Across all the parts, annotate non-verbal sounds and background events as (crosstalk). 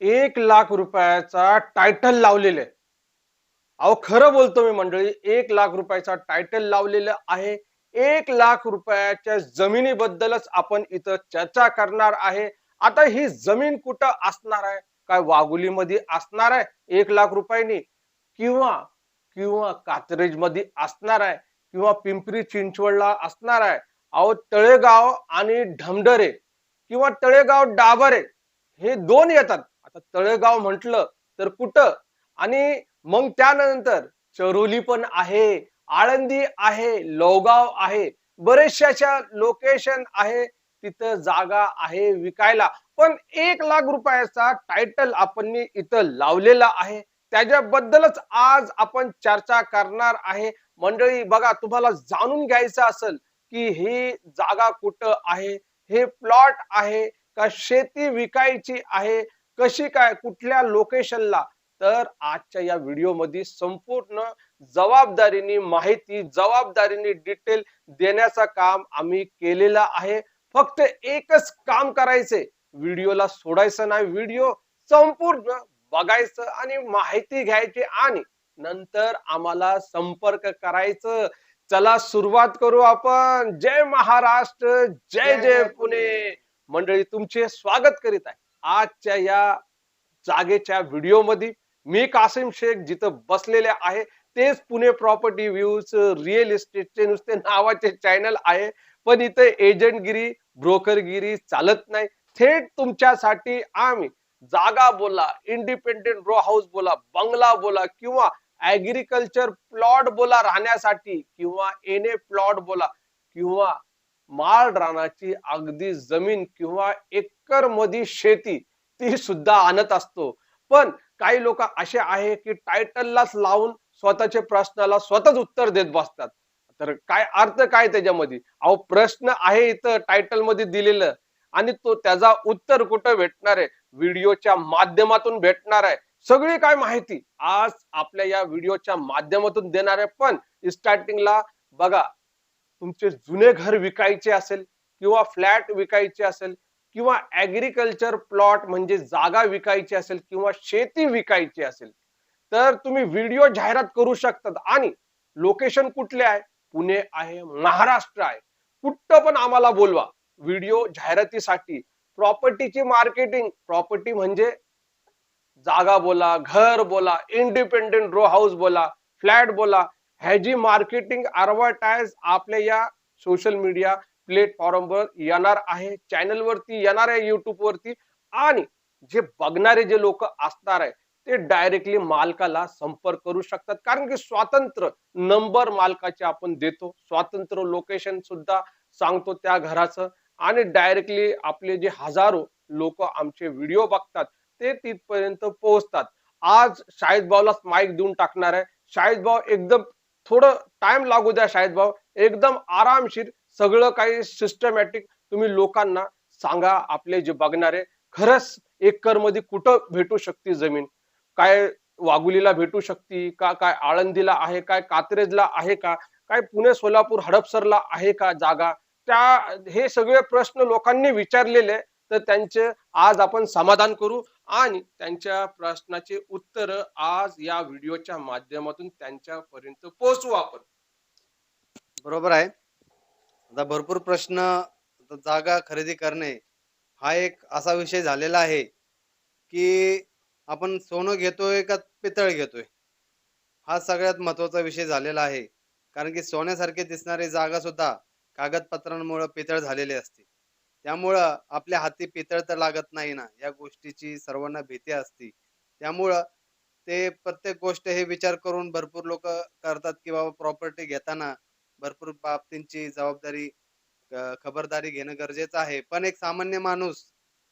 एक लाख रुपयाचा टायटल लावलेलं आहे. अहो खरं बोलतो मी मंडळी एक लाख रुपयाचा टायटल लावलेलं आहे. एक लाख रुपयाच्या जमिनीबद्दलच आपण इथं चर्चा करणार आहे. आता ही जमीन कुठं असणार आहे? काय वाघुलीमध्ये असणार आहे? एक लाख रुपयांनी? किंवा किंवा कात्रेजमध्ये असणार आहे? किंवा पिंपरी चिंचवडला असणार आहे? अहो तळेगाव आणि ढमढरे किंवा तळेगाव डाबरे हे दोन येतात. आता तळेगाव म्हटलं तर कुठं? आणि मग त्यानंतर चरोली पण आहे आळंदी आहे लोगाव आहे बरेचशा लोकेशन आहे तिथं जागा आहे विकायला. पण एक लाख रुपयाचा टायटल आपण इथं लावलेला आहे. त्याच्याबद्दलच आज आपण चर्चा करणार आहे. मंडळी बघा तुम्हाला जाणून घ्यायचं असेल की ही जागा कुठं आहे? हे प्लॉट आहे का? शेती विकायची आहे? कशी काय कुठल्या लोकेशनला तर आजच्या या व्हिडिओमध्ये संपूर्ण जबाबदारीने माहिती जबाबदारीने डिटेल देण्याचं काम आम्ही केलेलं आहे. फक्त एकच काम करायचे व्हिडिओला सोडायचं नाही. व्हिडिओ संपूर्ण बघायचं आणि माहिती घ्यायची आणि नंतर आम्हाला संपर्क करायचं. चला सुरुवात करू आपण. जय महाराष्ट्र. जय जय पुणे. मंडळी तुमचे स्वागत करीत आहे. आजच्या या जागेच्या व्हिडिओमध्ये मी कासिम शेख जिथं बसलेले आहे तेच पुणे प्रॉपर्टी व्ह्यूज रिअल इस्टेटचे नुसते नावाचे चॅनल आहे. पण इथे एजंटगिरी ब्रोकरगिरी चालत नाही. थेट तुमच्यासाठी आम्ही जागा बोला इंडिपेंडेंट रो हाऊस बोला बंगला बोला किंवा ऍग्रिकल्चर प्लॉट बोला राहण्यासाठी किंवा एने प्लॉट बोला किंवा माळ रानाची अगदी जमीन किंवा एकर मधी शेती ती सुद्धा आणत असतो. पण काही लोक असे आहे की टायटललाच लावून स्वतःच्या प्रश्नाला स्वतःच उत्तर देत बसतात. तर काय अर्थ काय त्याच्यामध्ये? अहो प्रश्न आहे इथं टायटलमध्ये दिलेलं आणि तो त्याचा उत्तर कुठं भेटणार आहे? व्हिडिओच्या माध्यमातून भेटणार आहे. सगळी काय माहिती? आज आपल्या या व्हिडिओच्या माध्यमातून देणार आहे. पण स्टार्टिंगला बघा तुमचे जुने घर विकायचे असेल किंवा फ्लॅट विकायचे असेल किंवा ऍग्रिकल्चर प्लॉट म्हणजे जागा विकायची असेल किंवा शेती विकायची असेल तर तुम्ही व्हिडिओ जाहिरात करू शकतात. आणि लोकेशन कुठले आहे? पुणे आहे महाराष्ट्र आहे. कुठं पण आम्हाला बोलवा. व्हिडिओ जाहिरातीसाठी प्रॉपर्टीची मार्केटिंग प्रॉपर्टी म्हणजे जागा बोला घर बोला इंडिपेंडेंट रो हाऊस बोला फ्लॅट बोला ह्याची मार्केटिंग ऍडव्हर्टाईज आपल्या या सोशल मीडिया प्लॅटफॉर्मवर येणार आहे. चॅनलवरती येणार आहे युट्यूबवरती आणि जे बघणारे जे लोक असणार आहे ते डायरेक्टली मालकाला संपर्क करू शकतात. कारण की स्वातंत्र्य नंबर मालकाचे आपण देतो. स्वातंत्र्य लोकेशन सुद्धा सांगतो त्या घराचं. आणि डायरेक्टली आपले जे हजारो लोक आमचे व्हिडिओ बघतात ते तिथपर्यंत पोहोचतात. आज शाहिद भाऊलाच माईक देऊन टाकणार आहे. शाहिद भाऊ एकदम थोडं टाइम लागू द्या शाहिद भाऊ. एकदम आरामशीर सगळं काही सिस्टमॅटिक तुम्ही लोकांना सांगा आपले जे बघणारे खरंच एकरमध्ये कुठं भेटू शकते जमीन? काय वाघुलीला भेटू शकते का? काय आळंदीला आहे काय कात्रेजला आहे का? काय पुणे सोलापूर हडपसरला आहे का जागा? त्या हे सगळे प्रश्न लोकांनी विचारलेले तर त्यांचे आज आपण समाधान करू. आणि त्यांच्या प्रश्नाचे उत्तर आज या व्हिडिओच्या माध्यमातून त्यांच्यापर्यंत पोहोचू आपण. बरोबर आहे. आता भरपूर प्रश्न जागा खरेदी करणे हा एक असा विषय झालेला आहे की आपण सोनं घेतोय का पितळ घेतोय? हा सगळ्यात महत्त्वाचा विषय झालेला आहे. कारण की सोन्यासारखे दिसणारी जागा सुद्धा कागदपत्रांमुळे पितळ झालेली असते. त्यामुळं आपल्या हाती पितळ तर लागत नाही ना या गोष्टीची सर्वांना भीती असते. त्यामुळं ते प्रत्येक गोष्ट हे विचार करून भरपूर लोक करतात की बाबा प्रॉपर्टी घेताना भरपूर बाबतींची जबाबदारी खबरदारी घेणं गरजेचं आहे. पण एक सामान्य माणूस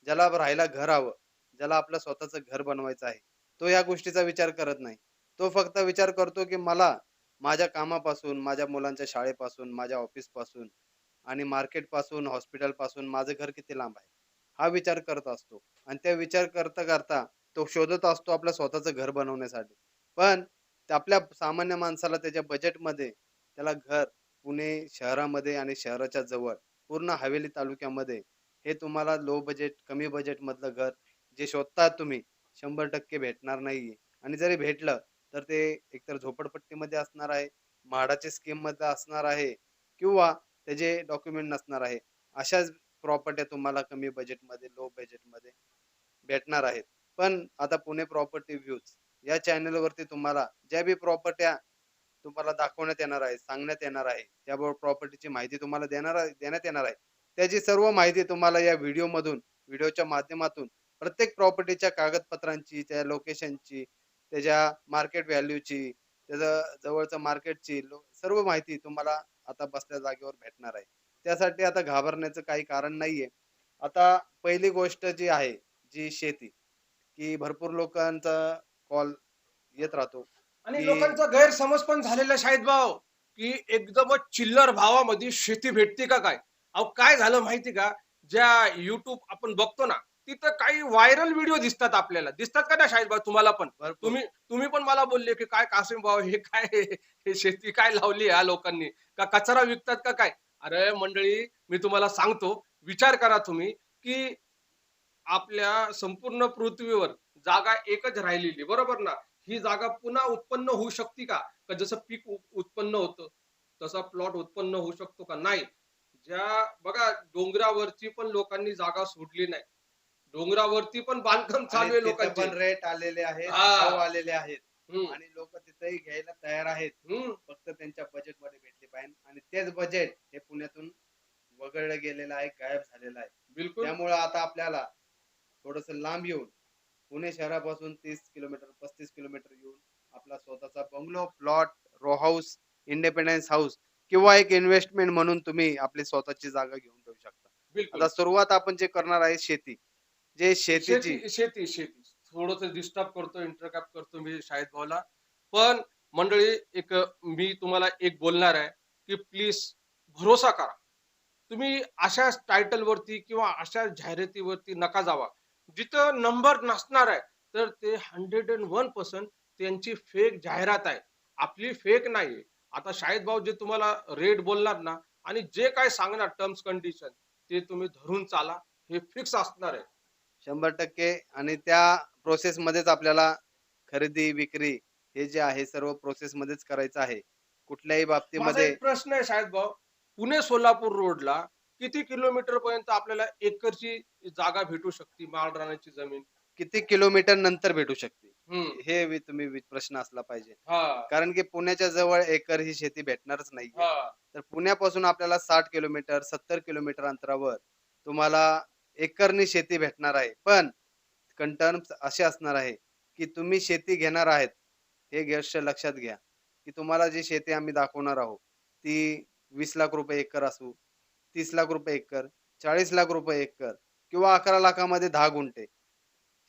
ज्याला राहायला घर हवं ज्याला आपलं स्वतःचं घर बनवायचं आहे तो या गोष्टीचा विचार करत नाही. तो फक्त विचार करतो की मला माझ्या कामापासून माझ्या मुलांच्या शाळेपासून माझ्या ऑफिसपासून आणि मार्केटपासून हॉस्पिटलपासून माझं घर किती लांब आहे? हा विचार करत असतो. आणि त्या विचार करता करता तो शोधत असतो आपलं स्वतःचं घर बनवण्यासाठी. पण आपल्या सामान्य माणसाला त्याच्या बजेटमध्ये त्याला घर पुणे शहरामध्ये आणि शहराच्या जवळ पूर्ण हवेली तालुक्यामध्ये हे तुम्हाला लो बजेट कमी बजेटमधलं घर जे शोधता तुम्ही शंभर टक्के भेटणार नाही आणि जरी भेटलं तर ते एकतर झोपडपट्टीमध्ये असणार आहे म्हाडाच्या स्कीममध्ये असणार आहे किंवा त्याचे डॉक्युमेंट नसणार आहे अशाच प्रॉपर्ट्या तुम्हाला कमी बजेटमध्ये लो बजेटमध्ये भेटणार आहेत. पण आता पुणे प्रॉपर्टी व्ह्यूज या चॅनलवरती तुम्हाला ज्या बी प्रॉपर्ट्या तुम्हाला दाखवण्यात येणार आहे सांगण्यात येणार आहे त्याबरोबर प्रॉपर्टीची माहिती तुम्हाला देणार आहे- देण्यात येणार आहे. त्याची सर्व माहिती तुम्हाला या व्हिडिओमधून व्हिडिओच्या माध्यमातून प्रत्येक प्रॉपर्टीच्या कागदपत्रांची त्या लोकेशनची त्याच्या मार्केट व्हॅल्यूची त्याचं जवळचं मार्केटची सर्व माहिती तुम्हाला आता बसल्या जागेवर भेटणार आहे. त्यासाठी आता घाबरण्याचं काही कारण नाहीये. आता पहिली गोष्ट जी आहे जी शेती की भरपूर लोकांचा कॉल येत राहतो आणि की- लोकांचा गैरसमज पण झालेला शाहिद भाऊ की एकदमच चिल्लर भावामध्ये शेती भेटते का काय? अहो काय झालं माहिती का? ज्या युट्यूब आपण बघतो ना तिथं काही व्हायरल व्हिडिओ दिसतात आपल्याला. दिसतात का ना शाहिद भाऊ? तुम्हाला पण. तुम्ही तुम्ही पण मला बोलले की काय कासिम भाऊ हे काय हे शेती काय लावली या लोकांनी? का कचरा विकतात का काय? अरे मंडळी मी तुम्हाला सांगतो विचार करा तुम्ही की आपल्या संपूर्ण पृथ्वीवर जागा एकच राहिलेली बरोबर ना? ही जागा पुन्हा उत्पन्न होऊ शकते का? का जसं पीक उत्पन्न होतं तसा प्लॉट उत्पन्न होऊ शकतो का? नाही. ज्या बघा डोंगरावरची पण लोकांनी जागा सोडली नाही. डोंगरावरती पण बांधकाम चालू आहे लोकांचे. पण रेट आलेले आहेत. भाव आलेले आहेत. आणि लोक तिथेही घ्यायला तयार आहेत. फक्त त्यांच्या बजेटमध्ये भेटले पाहिजे. आणि तेच बजेट हे पुण्यातून वगळलं गेलेलं आहे गायब झालेलं आहे. बिलकुल. त्यामुळे आता आपल्याला थोडस लांब येऊन पुणे शहरापासून तीस किलोमीटर पस्तीस किलोमीटर येऊन आपला स्वतःचा bungalow plot row house independence house किंवा एक इन्व्हेस्टमेंट म्हणून तुम्ही आपली स्वतःची जागा घेऊन ठेवू शकता. आता सुरुवात आपण जे करणार आहे शेती. जे शेतीची शेती शेती शेती. थोडस डिस्टर्ब करतो इंटरकॅप करतो मी शाहिद भाऊला. पण मंडळी एक मी तुम्हाला एक बोलणार आहे की प्लीज भरोसा करा. तुम्ही अशा टायटल वरती किंवा अशा जाहिरातीवरती नका जावा. जिथं नंबर नसणार आहे तर ते हंड्रेड अँड वन पर्सेंट त्यांची फेक जाहिरात आहे. आपली फेक नाही आता शाहिद भाऊ जे तुम्हाला रेट बोलणार ना आणि जे काय सांगणार टर्म्स कंडिशन ते तुम्ही धरून चाला. हे फिक्स असणार आहे. शंभर टक्के आणि त्या प्रोसेस मध्येच आपल्याला खरेदी विक्री हे जे आहे सर्व प्रोसेस मध्येच करायचं आहे. कुठल्याही बाबतीमध्ये प्रश्न आहे शाहिद भाऊ. पुणे सोलापूर रोडला किती किलोमीटर पर्यंत आपल्याला एकरची जागा भेटू शकते माळ रानाची जमीन? किती किलोमीटर नंतर भेटू शकते? हे वि- तुम्ही वि- प्रश्न असला पाहिजे. हा. कारण की पुण्याच्या जवळ एकर ही शेती भेटणारच नाही हा. तर पुण्यापासून आपल्याला साठ किलोमीटर सत्तर किलोमीटर अंतरावर तुम्हाला एकरनी शेती भेटणार आहे. पण कंटर्म्स असे असणार आहे की तुम्ही शेती घेणार आहेत. हे गोष्ट लक्षात घ्या. की तुम्हाला जी शेती आम्ही दाखवणार आहोत ती वीस लाख रुपये एकर असू तीस लाख रुपये एकर चाळीस लाख रुपये एकर किंवा अकरा लाखामध्ये दहा गुंठे.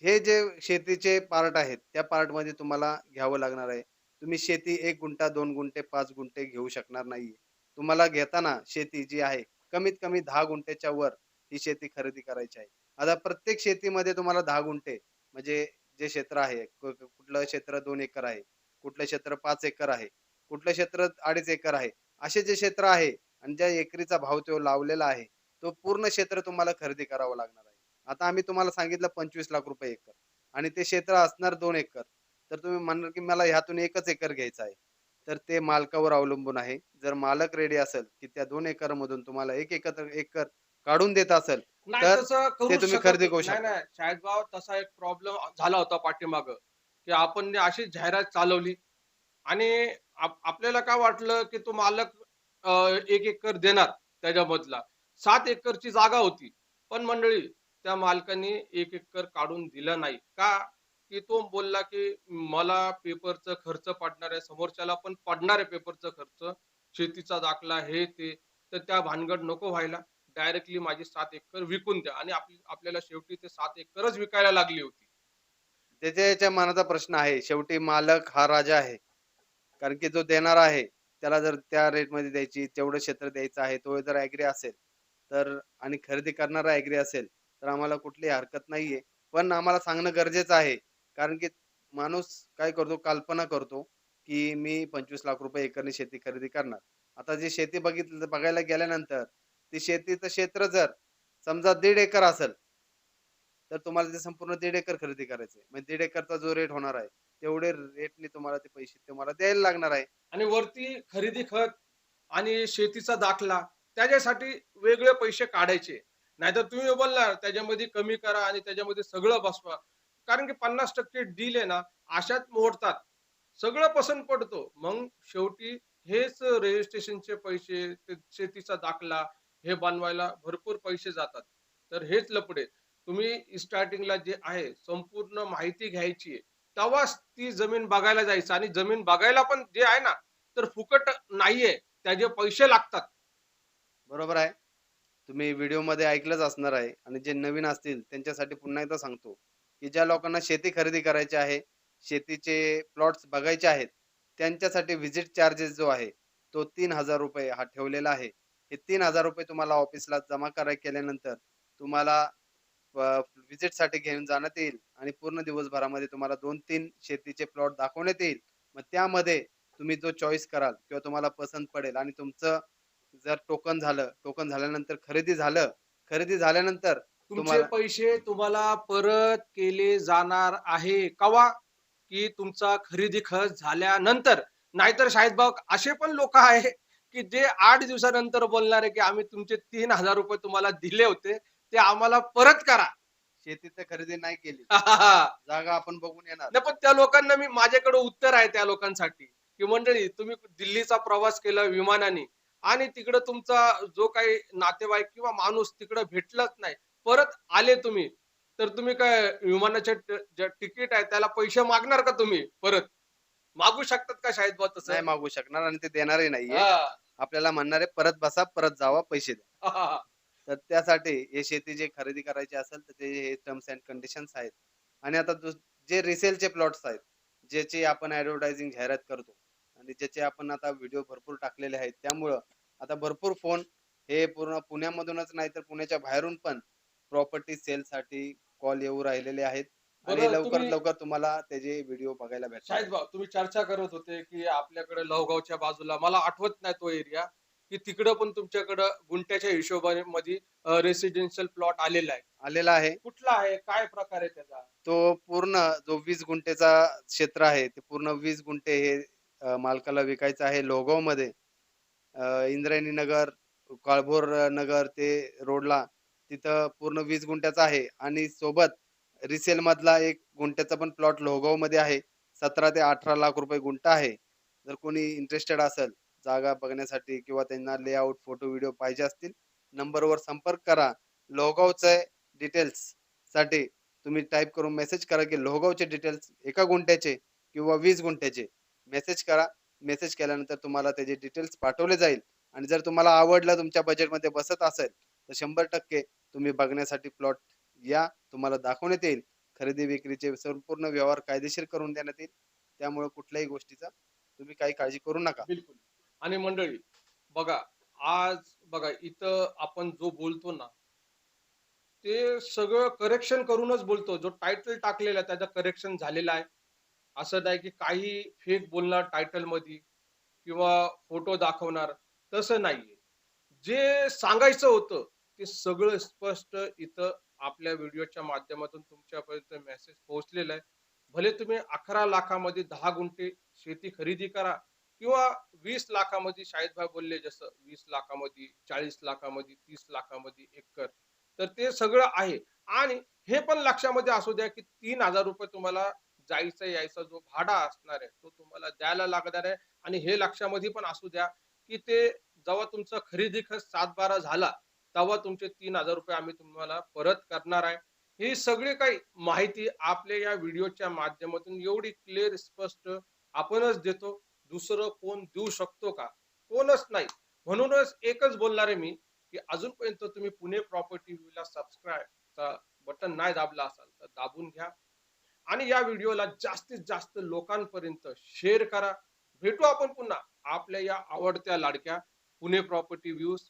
हे जे शेतीचे पार्ट आहेत त्या पार्टमध्ये तुम्हाला घ्यावं लागणार आहे. तुम्ही शेती एक गुंठा दोन गुंठे पाच गुंठे घेऊ शकणार नाहीये. तुम्हाला घेताना शेती जी आहे कमीत कमी दहा गुंठेच्या वर ही शेती खरेदी करायची आहे. आता प्रत्येक शेतीमध्ये तुम्हाला दहा गुंठे म्हणजे जे क्षेत्र आहे कुठलं क्षेत्र दोन एकर आहे कुठलं क्षेत्र पाच एकर आहे कुठलं क्षेत्र अडीच एकर आहे असे जे क्षेत्र आहे आणि ज्या एकरीचा भाव तो लावलेला आहे तो पूर्ण क्षेत्र तुम्हाला खरेदी करावं लागणार आहे. आता आम्ही तुम्हाला सांगितलं पंचवीस लाख रुपये एकर आणि ते क्षेत्र असणार दोन एकर. तर तुम्ही म्हणणार की मला ह्यातून एकच एकर घ्यायचा आहे. तर ते मालकावर अवलंबून आहे. जर मालक रेडी असेल की त्या दोन एकर मधून तुम्हाला एक एकर एकर काढून देत असेल तर ते तुम्ही खरेदी करू शकता. शाहिद भाऊ तसा एक प्रॉब्लेम झाला होता पाठीमाग की आपण अशी जाहिरात चालवली. आणि आप- आपल्याला काय वाटलं की तो मालक एक एकर देणार त्याच्यामधला सात एकरची जागा होती पण मंडळी त्या मालकाने एक एकर काढून दिलं नाही. का? की तो बोलला की मला पेपरचं खर्च पडणार आहे समोरच्याला पण पडणार आहे पेपरचं खर्च. शेतीचा दाखला हे ते. तर त्या भानगड नको व्हायला. डायरेक्टली माझी सात एकर विकून द्या. आणि आपली आपल्याला शेवटी ते सात एकरच विकायला लागली होती. त्याच्या याच्या मनाचा प्रश्न आहे शेवटी मालक हा राजा आहे. कारण की जो देणार आहे त्याला जर त्या रेटमध्ये द्यायची तेवढं क्षेत्र द्यायचं आहे तो जर ऍग्री असेल तर आणि खरेदी करणारा ऍग्री असेल तर आम्हाला कुठली हरकत नाहीये. पण आम्हाला सांगणं गरजेचं आहे. कारण की माणूस काय करतो कल्पना करतो की मी पंचवीस लाख रुपये एकरनी शेती खरेदी करणार. आता जी शेती बघितलं बघायला गेल्यानंतर ती शेतीचं क्षेत्र जर समजा दीड एकर असेल तर तुम्हाला ते संपूर्ण दीड एकर खरेदी करायचं म्हणजे दीड एकरचा जो रेट होणार आहे तेवढे रेटने तुम्हाला ते पैसे तुम्हाला द्यायला लागणार आहे. आणि वरती खरेदी खत आणि शेतीचा दाखला त्याच्यासाठी वेगळे पैसे काढायचे. नाहीतर तुम्ही बोलणार त्याच्यामध्ये कमी करा आणि त्याच्यामध्ये सगळं बसवा. कारण की पन्नास टक्के डील आहे ना अशात मोडतात. सगळं पसंत पडतो. मग शेवटी हेच रजिस्ट्रेशनचे पैसे शेतीचा दाखला हे बनवायला भरपूर पैसे जातात. तर हेच लपडे. तुम्ही स्टार्टिंगला जे आहे संपूर्ण माहिती घ्यायची आहे तेव्हाच ती जमीन बघायला जायचं. आणि जमीन बघायला पण जे आहे ना तर फुकट नाहीये. त्याचे पैसे लागतात. बरोबर आहे. तुम्ही व्हिडिओमध्ये ऐकलंच असणार आहे. आणि जे नवीन असतील त्यांच्यासाठी पुन्हा एकदा सांगतो की ज्या लोकांना शेती खरेदी करायची आहे शेतीचे प्लॉट्स बघायचे आहेत त्यांच्यासाठी व्हिजिट चार्जेस जो आहे तो तीन हजार रुपये हा ठेवलेला आहे. हे तीन हजार रुपये तुम्हाला ऑफिसला जमा कराय केल्यानंतर तुम्हाला व्हिजिटसाठी घेऊन जाण्यात येईल आणि पूर्ण दिवसभरामध्ये तुम्हाला दोन तीन शेतीचे प्लॉट दाखवण्यात येईल. मग त्यामध्ये तुम्ही जो चॉईस कराल किंवा तुम्हाला पसंत पडेल आणि तुमचं जर टोकन झालं टोकन झाल्यानंतर खरेदी झालं खरेदी झाल्यानंतर तुमचे पैसे तुम्हाला परत केले जाणार आहे. कवा? की तुमचा खरेदी खर्च झाल्यानंतर. नाहीतर शाहिद भाऊ असे पण लोक आहे की जे आठ दिवसानंतर बोलणार आहे की आम्ही तुमचे तीन हजार रुपये तुम्हाला दिले होते ते आम्हाला परत करा. शेतीची खरेदी नाही केली. नाही जागा आपण बघून येणार. पण त्या लोकांना मी माझ्याकडे उत्तर आहे त्या लोकांसाठी की मंडळी तुम्ही दिल्लीचा प्रवास केला विमानाने आणि तिकडे तुमचा जो काही नातेवाईक किंवा माणूस तिकडे भेटलाच नाही परत आले तुम्ही तर तुम्ही काय विमानाचे तिकीट आहे त्याला पैसे मागणार का तुम्ही परत? मागू शकतात का शाहिद नाही तसं? मागू शकणार आणि ते देणारही नाहीये. हा. आपल्याला म्हणणारे परत बसा परत जावा पैसे द्या. (laughs) तर त्यासाठी हे शेती जे खरेदी करायची असेल तर ते हे टर्म्स अँड कंडिशन्स आहेत आणि आता दुस- जे रिसेलचे प्लॉट्स आहेत ज्याची आपण ऍडव्हर्टायझिंग जाहिरात करतो आणि ज्याचे आपण आता व्हिडिओ भरपूर टाकलेले आहेत त्यामुळं आता भरपूर फोन हे पूर्ण पुण्यामधूनच नाही तर पुण्याच्या बाहेरून पण प्रॉपर्टी साठी कॉल येऊ राहिलेले आहेत आणि लवकर लवकर तुम्हाला त्याचे व्हिडिओ बघायला भेटतात शाहिद भाऊ तुम्ही चर्चा करत होते की आपल्याकडे लवगावच्या बाजूला मला आठवत नाही तो एरिया की तिकडं पण तुमच्याकडं गुंट्याच्या हिशोबामध्ये रेसिडेन्शियल प्लॉट आलेला आहे. आलेला आहे. कुठला आहे? काय प्रकार आहे त्याचा? तो पूर्ण जो वीस गुंठेचा क्षेत्र आहे ते पूर्ण वीस गुंठे हे अ, मालकाला विकायचं आहे. लोगावमध्ये इंद्रायणी नगर काळभोर नगर ते रोडला तिथं पूर्ण वीस गुंठ्याचा आहे. आणि सोबत रिसेल मधला एक गुंठ्याचा पण प्लॉट लोहगावमध्ये आहे. सतरा ते अठरा लाख रुपये गुंठा आहे. जर कोणी इंटरेस्टेड असेल जागा बघण्यासाठी किंवा त्यांना लेआउट फोटो व्हिडिओ पाहिजे असतील नंबरवर संपर्क करा. लोहगावचे डिटेल्ससाठी तुम्ही टाईप करून मेसेज करा की लोहगावचे डिटेल्स एका गुंठ्याचे किंवा वीस गुंठ्याचे. मेसेज करा. मेसेज केल्यानंतर तुम्हाला त्याचे डिटेल्स पाठवले जाईल. आणि जर तुम्हाला आवडलं तुमच्या बजेटमध्ये बसत असेल तर शंभर टक्के तुम्ही बघण्यासाठी प्लॉट या तुम्हाला दाखवण्यात येईल. खरेदी विक्रीचे संपूर्ण व्यवहार कायदेशीर करून देण्यात येईल. त्यामुळे कुठल्याही गोष्टीचा तुम्ही काही काळजी करू नका. बिलकुल. आणि मंडळी बघा आज बघा इथं आपण जो बोलतो ना ते सगळं करेक्शन करूनच बोलतो. जो टायटल टाकलेला आहे त्याचं करेक्शन झालेलं आहे. असं नाही की काही फेक बोलणार टायटलमध्ये किंवा फोटो दाखवणार तसं नाहीये. जे सांगायचं होतं ते सगळं स्पष्ट इथं आपल्या व्हिडिओच्या माध्यमातून तुमच्यापर्यंत मेसेज पोहोचलेला आहे. भले तुम्ही अकरा लाखामध्ये दहा गुंठे शेती खरेदी करा किंवा वीस लाखामध्ये शाहिदभाई बोलले जसं वीस लाखामध्ये चाळीस लाखामध्ये तीस लाखामध्ये एकर तर ते सगळं आहे. आणि हे पण लक्षामध्ये असू द्या की तीन हजार रुपये तुम्हाला जायचं यायचा जो भाडा असणार आहे तो तुम्हाला द्यायला लागणार आहे. आणि हे लक्षामध्ये पण असू द्या की ते जेव्हा तुमचं खरेदी खर्च सात बारा झाला तेव्हा तुमचे तीन हजार रुपये आम्ही तुम्हाला परत करणार आहे. ही सगळी काही माहिती आपल्या या व्हिडिओच्या माध्यमातून एवढी क्लिअर स्पष्ट आपणच देतो. दुसरं कोण देऊ शकतो का? कोणच नाही. म्हणूनच एकच बोलणार आहे मी की अजूनपर्यंत तुम्ही पुणे प्रॉपर्टी व्ह्यूला सबस्क्राईबचा बटन नाही दाबला असाल तर दाबून घ्या. आणि या व्हिडिओला जास्तीत जास्त लोकांपर्यंत शेअर करा. भेटू आपण पुन्हा आपल्या या आवडत्या लाडक्या पुणे प्रॉपर्टी व्ह्यूज